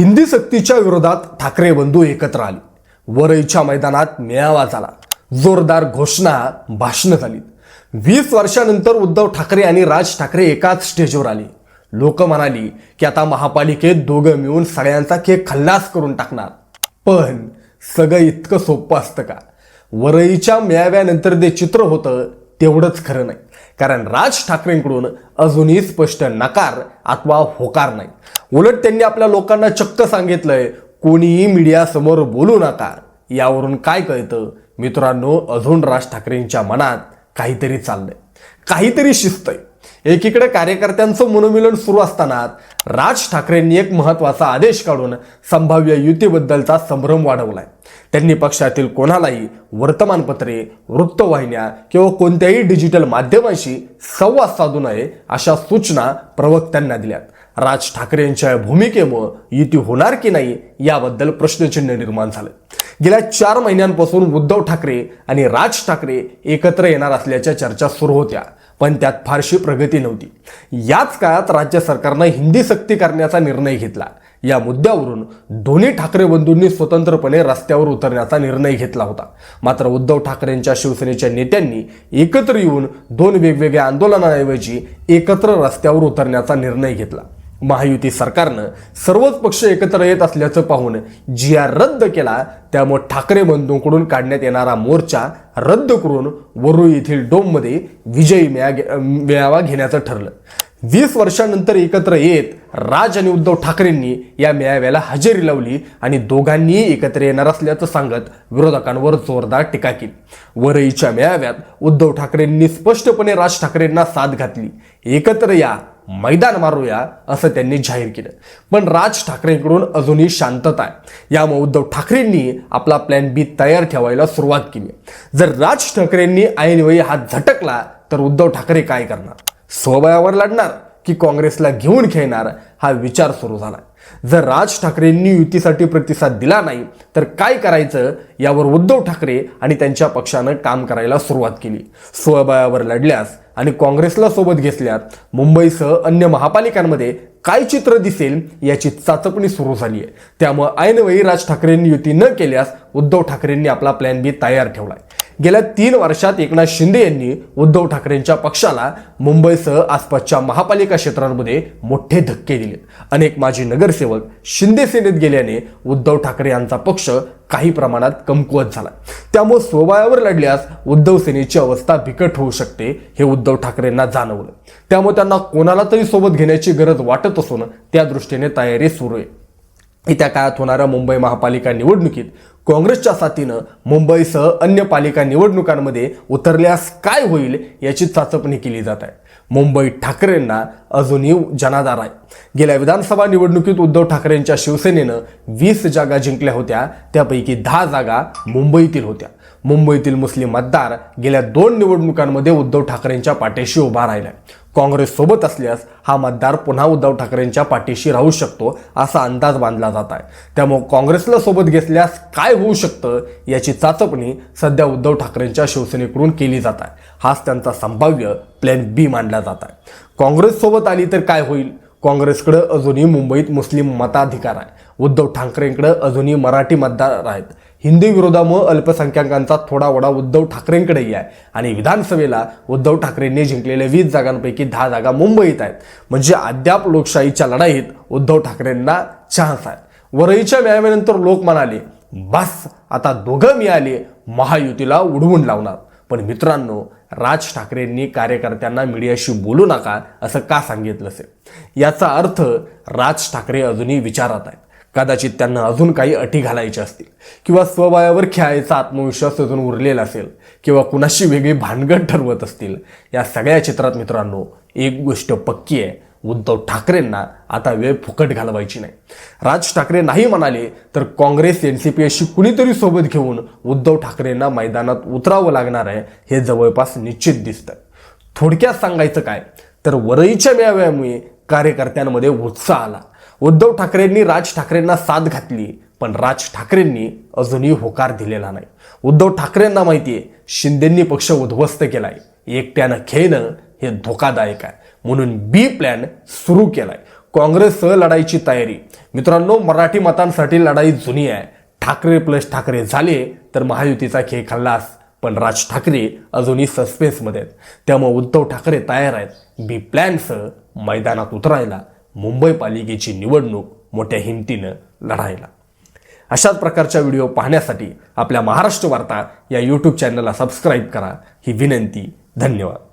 हिंदी सक्तीच्या विरोधात ठाकरे बंधू एकत्र आले. वरईच्या मैदानात मेळावा झाला. जोरदार घोषणा भाषणं झाली. वीस वर्षानंतर उद्धव ठाकरे आणि राज ठाकरे एकाच स्टेजवर आले. लोक म्हणाली की आता महापालिकेत दोघं मिळून सगळ्यांचा केक खल्लास करून टाकणार. पण सगळं इतकं सोपं असतं का? वरईच्या मेळाव्यानंतर जे चित्र होतं तेवढंच खरं नाही. कारण राज ठाकरेंकडून अजूनही स्पष्ट नकार अथवा होकार नाही. उलट त्यांनी आपल्या लोकांना चक्क सांगितलंय कोणीही मीडियासमोर बोलू नका. यावरून काय कळतं? मित्रांनो अजून राज ठाकरेंच्या मनात काहीतरी चाललंय. काहीतरी शिस्त आहे एकीकडे कार्यकर्त्यांचं मनोमिलन सुरू असताना राज ठाकरेंनी एक महत्त्वाचा आदेश काढून संभाव्य युतीबद्दलचा संभ्रम वाढवलाय. त्यांनी पक्षातील कोणालाही वर्तमानपत्रे वृत्तवाहिन्या किंवा कोणत्याही डिजिटल माध्यमांशी संवाद साधू नये अशा सूचना प्रवक्त्यांना दिल्यात. राज ठाकरेंच्या भूमिकेमुळं युती होणार की नाही याबद्दल प्रश्नचिन्ह निर्माण झालं. गेल्या चार महिन्यांपासून उद्धव ठाकरे आणि राज ठाकरे एकत्र येणार असल्याच्या चर्चा सुरू होत्या पण त्यात फारशी प्रगती नव्हती. याच काळात राज्य सरकारनं हिंदी सक्ती करण्याचा निर्णय घेतला. या मुद्द्यावरून दोन्ही ठाकरे बंधूंनी स्वतंत्रपणे रस्त्यावर उतरण्याचा निर्णय घेतला होता. मात्र उद्धव ठाकरेंच्या शिवसेनेच्या नेत्यांनी एकत्र येऊन दोन वेगवेगळ्या आंदोलनाऐवजी एकत्र रस्त्यावर उतरण्याचा निर्णय घेतला. महायुती सरकारनं सर्वच पक्ष एकत्र येत असल्याचं पाहून जी आर रद्द केला त्यामुळे ठाकरे बंधूंकडून काढण्यात येणारा मोर्चा रद्द करून वरू येथील डोममध्ये विजयी मेळा मेळावा घेण्याचं ठरलं. वीस वर्षानंतर एकत्र येत राज आणि उद्धव ठाकरेंनी या मेळाव्याला हजेरी लावली आणि दोघांनीही एकत्र येणार असल्याचं सांगत विरोधकांवर जोरदार टीका केली. वरईच्या मेळाव्यात उद्धव ठाकरेंनी स्पष्टपणे राज ठाकरेंना साथ घातली. एकत्र या मैदान मारूया असं त्यांनी जाहीर केलं. पण राज ठाकरेंकडून अजूनही शांतता आहे. यामुळे उद्धव ठाकरेंनी आपला प्लॅन बी तयार ठेवायला सुरुवात केली. जर राज ठाकरेंनी ऐनवेळी हात झटकला तर उद्धव ठाकरे काय करणार? स्वबळावर लढणार की काँग्रेसला घेऊन खेळणार हा विचार सुरू झाला जर राज ठाकरेंनी युतीसाठी प्रतिसाद दिला नाही तर काय करायचं यावर उद्धव ठाकरे आणि त्यांच्या पक्षानं काम करायला सुरुवात केली. स्वबळावर लढल्यास आणि काँग्रेसला सोबत घेतल्यास मुंबईसह अन्य महापालिकांमध्ये काय चित्र दिसेल याची चाचपणी सुरू झाली आहे त्यामुळे ऐनवेळी राज ठाकरेंनी युती न केल्यास उद्धव ठाकरेंनी आपला प्लॅन बी तयार ठेवलाय. गेल्या तीन वर्षात एकनाथ शिंदे यांनी उद्धव ठाकरेंच्या पक्षाला मुंबईसह आसपासच्या महापालिका क्षेत्रांमध्ये मोठे धक्के दिले. अनेक माजी नगरसेवक शिंदे सेनेत गेल्याने उद्धव ठाकरे यांचा पक्ष काही प्रमाणात कमकुवत झाला. त्यामुळे स्वबळावर लढल्यास उद्धव सेनेची अवस्था बिकट होऊ शकते हे उद्धव ठाकरेंना जाणवलं. त्यामुळे त्यांना कोणाला तरी सोबत घेण्याची गरज वाटत असून त्या दृष्टीने तयारी सुरू आहे. येत्या काळात होणाऱ्या मुंबई महापालिका निवडणुकीत काँग्रेसच्या साथीनं मुंबईसह अन्य पालिका निवडणुकांमध्ये उतरल्यास काय होईल याची चाचपणी केली जात आहे. मुंबई ठाकरेंना अजूनही जनाधार आहे. गेल्या विधानसभा निवडणुकीत उद्धव ठाकरेंच्या शिवसेनेनं वीस जागा जिंकल्या होत्या. त्यापैकी दहा जागा मुंबईतील होत्या. मुंबईतील मुस्लिम मतदार गेल्या दोन निवडणुकांमध्ये उद्धव ठाकरेंच्या पाठीशी उभा राहिलाय. काँग्रेससोबत असल्यास हा मतदार पुन्हा उद्धव ठाकरेंच्या पाठीशी राहू शकतो असा अंदाज बांधला जात आहे. त्यामुळे काँग्रेसला सोबत घेतल्यास काय होऊ शकतं याची चाचपणी सध्या उद्धव ठाकरेंच्या शिवसेनेकडून केली जात आहे. हाच त्यांचा संभाव्य प्लॅन बी मानला जात आहे. काँग्रेससोबत आली तर काय होईल? काँग्रेसकडं अजूनही मुंबईत मुस्लिम मताधिकार आहे. उद्धव ठाकरेंकडं अजूनही मराठी मतदार आहेत. हिंदी विरोधामुळे अल्पसंख्याकांचा थोडा वडा उद्धव ठाकरेंकडेही आहे आणि विधानसभेला उद्धव ठाकरेंनी जिंकलेल्या वीस जागांपैकी दहा जागा मुंबईत आहेत. म्हणजे अद्याप लोकशाहीच्या लढाईत उद्धव ठाकरेंना चान्स आहेत वरईच्या मेळाव्यानंतर लोक म्हणाले बस आता दोघं मिळाले महायुतीला उडवून लावणार. पण मित्रांनो राज ठाकरेंनी कार्यकर्त्यांना मीडियाशी बोलू नका असं का सांगितलं असेल याचा अर्थ राज ठाकरे अजूनही विचारात आहेत. कदाचित त्यांना अजून काही अटी घालायच्या असतील. किंवा स्वबळावर खेळायचा आत्मविश्वास अजून उरलेला असेल किंवा कुणाशी वेगळी भानगड ठरवत असतील या सगळ्या चित्रात मित्रांनो एक गोष्ट पक्की आहे. उद्धव ठाकरेंना आता वेळ फुकट घालवायची नाही. राज ठाकरे नाही म्हणाले तर काँग्रेस एन सी पी अशी कुणीतरी सोबत घेऊन उद्धव ठाकरेंना मैदानात उतरावं लागणार आहे हे जवळपास निश्चित दिसतं थोडक्यात सांगायचं काय तर वरईच्या मेळाव्यामुळे कार्यकर्त्यांमध्ये उत्साह आला. उद्धव ठाकरेंनी राज ठाकरेंना साथ घातली पण राज ठाकरेंनी अजूनही होकार दिलेला नाही. उद्धव ठाकरेंना माहिती आहे शिंदेंनी पक्ष उद्ध्वस्त केलाय. एकट्यानं खेळणं हे धोकादायक आहे. म्हणून बी प्लॅन सुरू केलाय. काँग्रेससह लढाईची तयारी. मित्रांनो मराठी मतांसाठी लढाई जुनी आहे. ठाकरे प्लस ठाकरे झाले तर महायुतीचा खेळ खाल्लास पण राज ठाकरे अजूनही सस्पेन्समध्ये आहेत. त्यामुळे उद्धव ठाकरे तयार आहेत. बी प्लॅनसह मैदानात उतरायला. मुंबई पालिकेची निवडणूक मोठ्या हिमतीनं लढायला. अशाच प्रकारच्या व्हिडिओ पाहण्यासाठी आपल्या महाराष्ट्र वार्ता या यूट्यूब चॅनलला सबस्क्राईब करा. ही विनंती धन्यवाद.